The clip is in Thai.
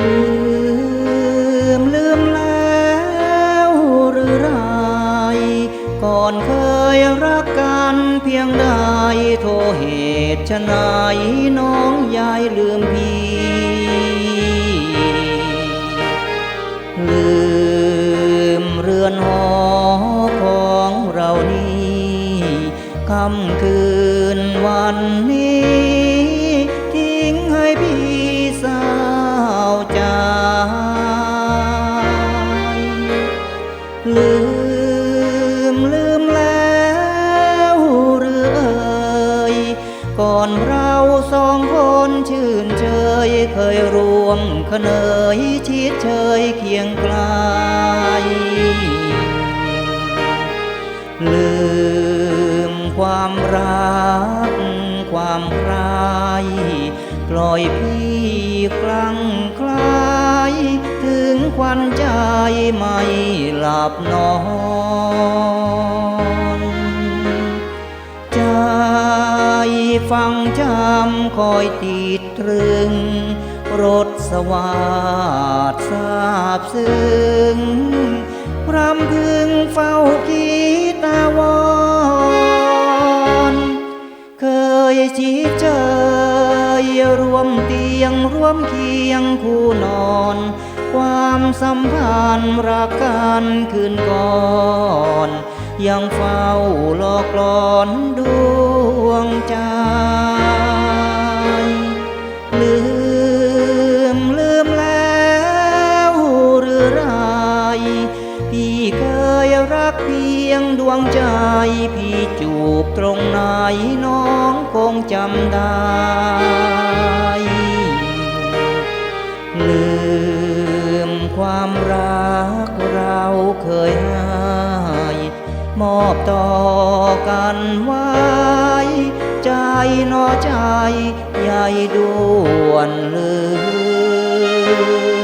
ลืมลืมแล้วหรือไร ก่อนเคยรักกันเพียงใดโทเหตุชะนายน้องยายลืมพี่ลืมเรือนหอของเรานี้คำคืนวันนี้ ทิ้งให้พี่ ลืมลืมแล้วหรือเอ่ยก่อนเราสองคนชื่นเชยเคยรวมขเนยชิดเชยเคียงไกลลืมความรัก ความใครปล่อยพี่คลั่งคลาง ไม่หลับนอนใจฟังจำคอยติดตรึง รถสวาดทราบซึ้งรำพึงเฝ้าคิดตาวอนเคยชิดเจยรวมเตียงรวมเคียงคู่นอน ความสัมพันธ์รักกันคืนก่อน ยังเฝ้าหลอกหลอนดวงใจ ลืมลืมแล้วหรือไร พี่เคยรักเพียงดวงใจ พี่จูบตรงไหนน้องคงจำได้ เคยให้มอบต่อกันไว้ ใจนอใจ ใหญ่ด่วนลืม